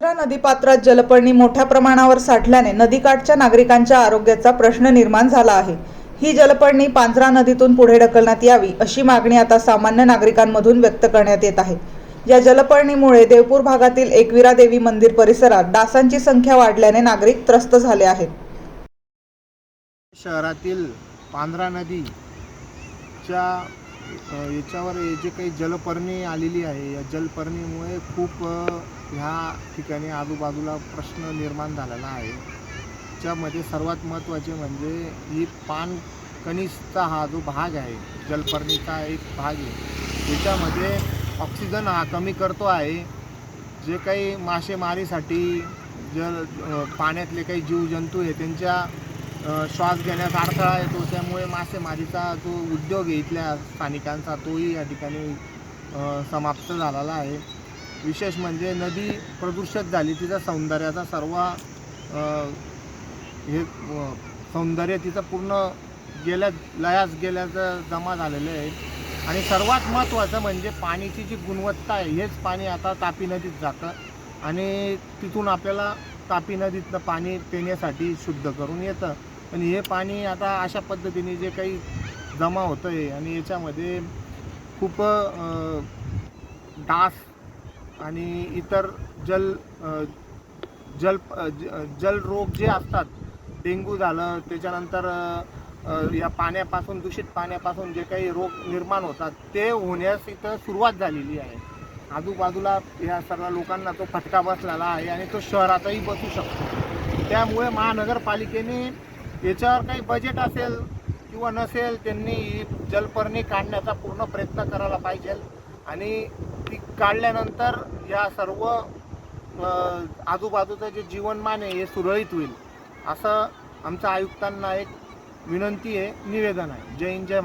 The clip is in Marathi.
मुंद्रा नदीपात्रात जलपर्णी मोठ्या प्रमाणावर साठल्याने नदीकाठच्या नागरिकांच्या आरोग्याचा प्रश्न निर्माण झाला आहे. ही जलपर्णी पांझरा नदीतून पुढे ढकलण्यात यावी अशी मागणी आता सामान्य नागरिकांमधून व्यक्त करण्यात येत आहे. या जलपर्णीमुळे देवपूर भागातील एकविरा देवी मंदिर परिसरात डासांची संख्या वाढल्याने नागरिक त्रस्त झाले आहेत. शहरातील पांढरा नदीच्या याच्यावर हे जे काही जलपर्णी आलेली आहे या जलपर्णीमुळे खूप ह्या ठिकाणी आजूबाजूला प्रश्न निर्माण झालेला आहे. त्यामध्ये सर्वात महत्त्वाचे म्हणजे ही पान कनिष्ठा हा जो भाग आहे जलपर्णीचा एक भाग आहे. याच्यामध्ये ऑक्सिजन हा कमी करतो आहे. जे काही मासेमारीसाठी जल पाण्यातले काही जीवजंतू आहे त्यांच्या श्वास घेण्यास अडथळा येतो. त्यामुळे मासेमारीचा जो उद्योग आहे इथल्या स्थानिकांचा तोही या ठिकाणी समाप्त झालेला आहे. विशेष म्हणजे नदी प्रदूषित झाली तिचा सौंदर्याचा सर्व हे सौंदर्य तिचं पूर्ण गेल्या लयास गेल्याचं जमा झालेलं आहे. आणि सर्वात महत्त्वाचं म्हणजे पाण्याची जी गुणवत्ता आहे हेच पाणी आता तापी नदीत जातं. आणि तिथून आपल्याला तापी नदीतलं पाणी पिण्यासाठी शुद्ध करून येतं. पण हे पाणी आता अशा पद्धतीने जे काही जमा होतं आहे आणि याच्यामध्ये खूप डास आणि इतर जल जल अ, जलरोग जे असतात डेंग्यू झालं त्याच्यानंतर या पाण्यापासून दूषित पाण्यापासून जे काही रोग निर्माण होतात ते होण्यास इथं सुरुवात झालेली आहे. आजूबाजूला या सर्व लोकांना तो फटका बसलेला आहे आणि तो शहरातही बसू शकतो. त्यामुळे महानगरपालिकेने याच्यावर काही बजेट असेल किंवा नसेल त्यांनी ही जलपर्णी काढण्याचा पूर्ण प्रयत्न करायला पाहिजे. आणि ती काढल्यानंतर या सर्व आजूबाजूचं जे जीवनमान आहे हे सुरळीत होईल. असं आमच्या आयुक्तांना एक विनंती आहे निवेदन आहे. जय हिंद जय